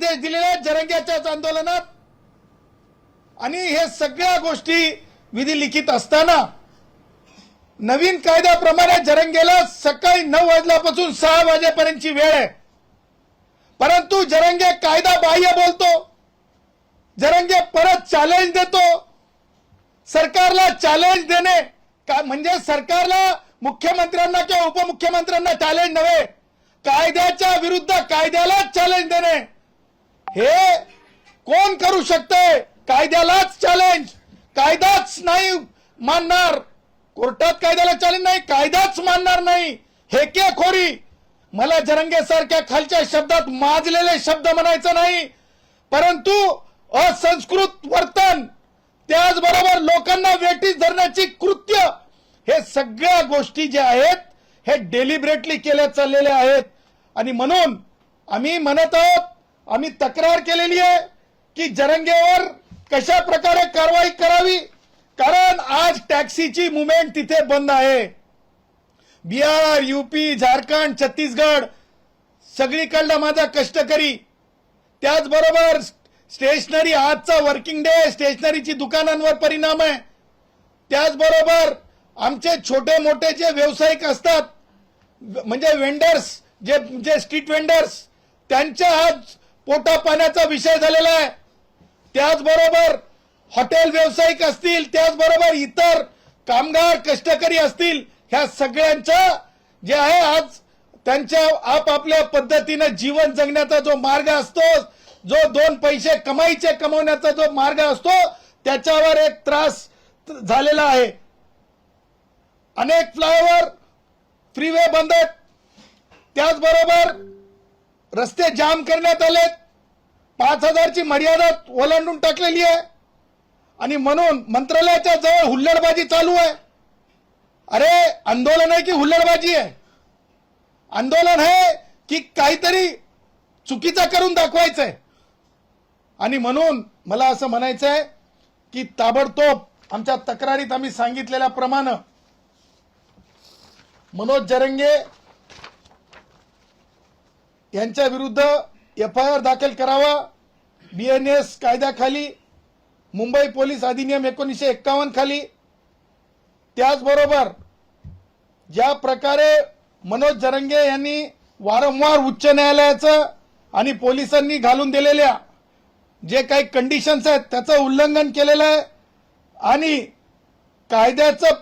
निर्देश दिलेले आहेत जरंग्याच्याच आंदोलनात आणि हे सगळ्या गोष्टी विधी लिखित असताना नवीन कायद्याप्रमाणे जरंगेला सकाळी नऊ वाजल्यापासून सहा वाजेपर्यंतची वेळ आहे. परंतु जरंगे कायदा बाह्य बोलतो. जरंगे परत चॅलेंज देतो. सरकारला चॅलेंज देणे. का म्हणजे सरकारला मुख्यमंत्र्यांना किंवा उपमुख्यमंत्र्यांना चॅलेंज नव्हे. कायद्याच्या विरुद्ध कायद्यालाच चॅलेंज देणे. हे कोण करू शकते? कायद्यालाच चॅलेंज कायदाच नाही मानणार. कोर्टात कायद्याला चॅलेंज नाही कायदाच मानणार नाही. हे क्या खोरी. मला जरंगे सारख्या खालच्या शब्दात माजलेले शब्द म्हणायचं नाही. परंतु असंस्कृत वर्तन त्याचबरोबर लोकांना वेटीस धरण्याची कृत्य हे सगळ्या गोष्टी ज्या आहेत हे डेलिबरेटली केल्या चाललेल्या आहेत. आणि म्हणून आम्ही म्हणत आहोत आम्ही तक्रार केलेली आहे की जरंगेवर कशा प्रकारे कारवाई करावी? कारण आज टॅक्सीची मुवमेंट तिथे बंद आहे. बिहार युपी झारखंड छत्तीसगड सगळीकडला माझा कष्टकरी. त्याचबरोबर स्टेशनरी आजचा वर्किंग डे स्टेशनरीची दुकानांवर परिणाम आहे. त्याचबरोबर आमचे छोटे मोठे जे व्यावसायिक असतात म्हणजे वेंडर्स जे जे स्ट्रीट वेंडर्स त्यांच्या आज पोटा पाण्याचा विषय झालेला आहे. त्याचबरोबर हॉटेल व्यावसायिक असतील त्याचबरोबर इतर कामगार कष्टकरी असतील ह्या सगळ्यांचं जे आहे आज त्यांच्या आपापल्या पद्धतीनं जीवन जगण्याचा जो मार्ग असतो जो दोन पैसे कमाईचे कमवण्याचा जो मार्ग असतो त्याच्यावर एक त्रास झालेला आहे. अनेक फ्लायओव्हर फ्रीवे बंद आहेत. त्याचबरोबर रस्ते जाम करण्यात आलेत. पाच हजारची मर्यादा ओलांडून टाकलेली आहे. आणि म्हणून मंत्रालयाच्या जवळ हुल्लडबाजी चालू आहे. अरे आंदोलन आहे की हुल्लडबाजी आहे? आंदोलन आहे की काहीतरी चुकीचा करून दाखवायचं आहे आणि म्हणून मला असं म्हणायचं आहे की ताबडतोब आमच्या तक्रारीत आम्ही सांगितलेल्याप्रमाणे मनोज जरंगे यांच्या विरुद्ध एफ आय आर दाखल करावा. बीएनएस कायद्याखाली मुंबई पोलीस अधिनियम एकोणीसशे एक्कावन्न खाली. त्याचबरोबर ज्या प्रकारे मनोज जरंगे यांनी वारंवार उच्च न्यायालयाचं आणि पोलिसांनी घालून दिलेल्या जे काही कंडिशन्स आहेत त्याचं उल्लंघन केलेलं आहे. आणि कायद्याचं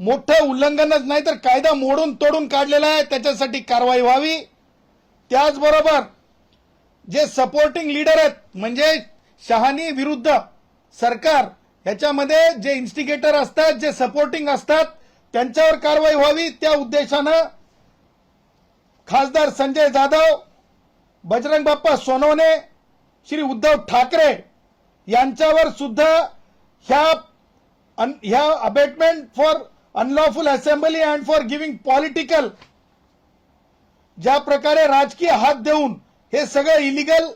मोठं उल्लंघनच नाही तर कायदा मोडून तोडून काढलेला आहे त्याच्यासाठी कारवाई व्हावी. त्याचबरोबर जे सपोर्टिंग लीडर आहेत म्हणजे शहानी विरुद्ध सरकार ह्याच्यामध्ये जे इन्स्टिगेटर असतात जे सपोर्टिंग असतात त्यांच्यावर कारवाई व्हावी त्या उद्देशानं खासदार संजय जाधव बजरंग बाप्पा सोनवणे श्री उद्धव ठाकरे यांच्यावर सुद्धा ह्या अन- ह्या abetment for unlawful assembly and for giving political ज्या प्रकारे राजकीय हात देऊन हे सगळं इलिगल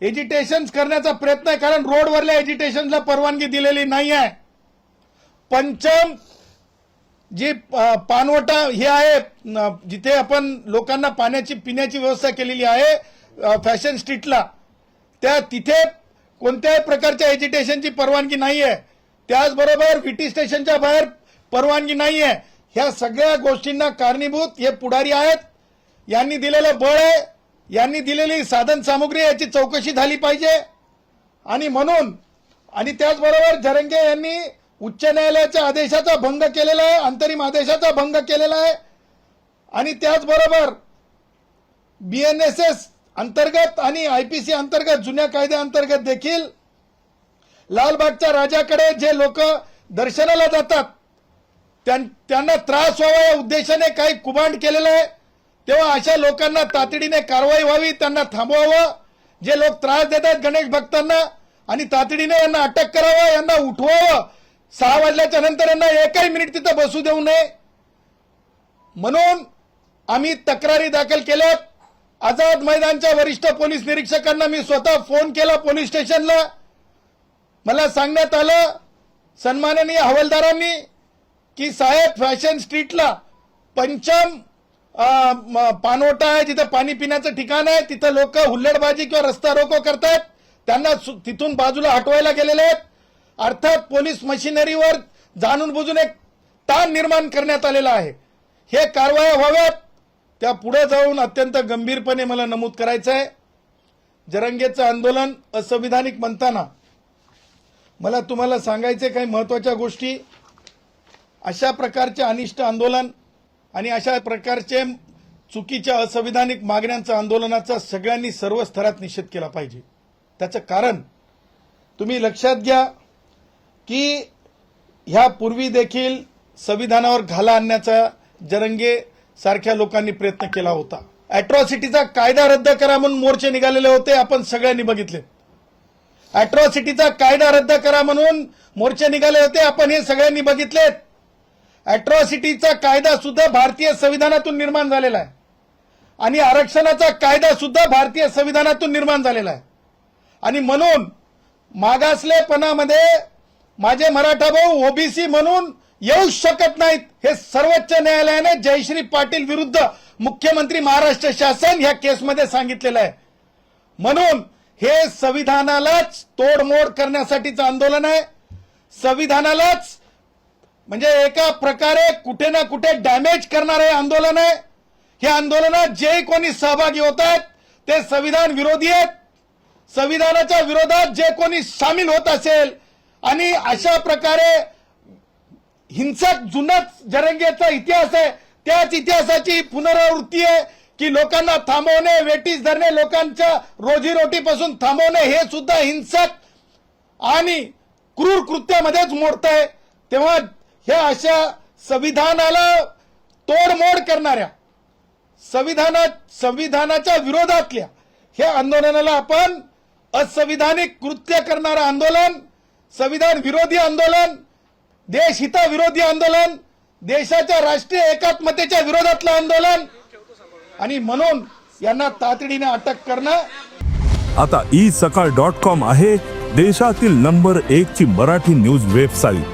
एजिटेशन करण्याचा प्रयत्न आहे कारण रोडवरल्या एजिटेशनला परवानगी दिलेली नाही आहे पंचम जी पानवटा हे आहे जिथे आपण लोकांना पाण्याची पिण्याची व्यवस्था केलेली आहे फॅशन स्ट्रीटला. त्या तिथे कोणत्याही प्रकारच्या एजिटेशनची परवानगी नाही आहे त्याचबरोबर व्हीटी स्टेशनच्या बाहेर परवानगी नाही आहे ह्या सगळ्या गोष्टींना कारणीभूत हे पुढारी आहेत. यांनी दिलेलं बळ आहे. यांनी दिलेली साधन सामुग्री याची चौकशी झाली पाहिजे. आणि म्हणून आणि त्याचबरोबर जरंगे यांनी उच्च न्यायालयाच्या आदेशाचा भंग केलेला आहे अंतरिम आदेशाचा भंग केलेला आहे. आणि त्याचबरोबर बी एन एस एस अंतर्गत आणि आय पी सी अंतर्गत जुन्या कायद्याअंतर्गत देखील लालबागच्या राजाकडे जे लोक दर्शनाला जातात त्यां- त्यांना त्रास व्हावा या उद्देशाने काही कुभांड केलेलं आहे. तेव्हा अशा लोकांना तातडीने कारवाई व्हावी त्यांना थांबवावं. जे लोक त्रास देतात गणेश भक्तांना आणि तातडीने यांना अटक करावं यांना उठवावं. सहा वाजल्याच्या नंतर यांना एकही मिनिट तिथं बसू देऊ नये. म्हणून आम्ही तक्रारी दाखल केल्यात. आझाद मैदानच्या वरिष्ठ पोलीस निरीक्षकांना मी स्वतः फोन केला पोलीस स्टेशनला. मला सांगण्यात आलं सन्माननीय हवालदारांनी की साहेब फॅशन स्ट्रीटला पंचम पानवटा आहे जिथं पाणी पिण्याचं ठिकाण आहे तिथं लोक हुल्लडबाजी किंवा रस्ता रोको करतायत त्यांना सु- तिथून बाजूला हटवायला गेलेले आहेत. अर्थात पोलीस मशिनरीवर जाणून बुजून एक ताण निर्माण करण्यात आलेला आहे. हे कारवाया व्हाव्यात. त्या पुढे जाऊन अत्यंत गंभीरपणे मला नमूद करायचं आहे जरंगेचं आंदोलन असंविधानिक म्हणताना मला तुम्हाला सांगायचे काही महत्त्वाच्या गोष्टी. अशा प्रकारचे अनिष्ट आंदोलन आणि अशा प्रकारचे चुकीच्या असंविधानिक मागण्यांचं आंदोलनाचा सगळ्यांनी सर्व स्तरात निषेध केला पाहिजे. त्याचं कारण तुम्ही लक्षात घ्या की ह्या पूर्वी देखील संविधानावर घाला आणण्याचा जरंगे सारख्या लोकांनी प्रयत्न केला होता. अॅट्रॉसिटीचा कायदा रद्द करा म्हणून मोर्चे निघालेले होते आपण सगळ्यांनी बघितले. अॅट्रॉसिटीचा कायदा रद्द करा म्हणून मोर्चे निघाले होते आपण हे सगळ्यांनी बघितलेत. अॅट्रॉसिटीचा कायदा सुद्धा भारतीय संविधानातून निर्माण झालेला आहे. आणि आरक्षणाचा कायदा सुद्धा भारतीय संविधानातून निर्माण झालेला आहे. आणि म्हणून मागासलेपणामध्ये माझे मराठा भाऊ ओबीसी म्हणून येऊ शकत नाहीत हे सर्वोच्च न्यायालयाने जयश्री पाटील विरुद्ध मुख्यमंत्री महाराष्ट्र शासन ह्या केसमध्ये सांगितलेलं आहे. म्हणून हे संविधानालाच तोडमोड करण्यासाठीचं आंदोलन आहे. संविधानालाच म्हणजे एका प्रकारे कुठे ना कुठे डॅमेज करणारे आंदोलन आहे. हे आंदोलनात जे कोणी सहभागी होत आहेत ते संविधान विरोधी आहेत. संविधानाच्या विरोधात जे कोणी सामील होत असेल आणि अशा प्रकारे हिंसक जुनाच जरंगेचा इतिहास आहे त्याच इतिहासाची पुनरावृत्ती आहे की लोकांना थांबवणे वेटीस धरणे लोकांच्या रोजीरोटीपासून थांबवणे हे सुद्धा हिंसक आणि क्रूर कृत्यामध्येच मोडत आहे तेव्हा ह्या अशा संविधानाला तोडमोड करणाऱ्या संविधानात संविधानाच्या विरोधातल्या ह्या आंदोलनाला आपण असंविधानिक कृत्य करणारं आंदोलन संविधान विरोधी आंदोलन देशहिताविरोधी आंदोलन देशाच्या राष्ट्रीय एकात्मतेच्या विरोधातलं आंदोलन आणि म्हणून यांना तातडीने अटक करणं. आता ई सकाळ डॉट कॉम आहे देशातील नंबर एक ची मराठी न्यूज वेबसाईट.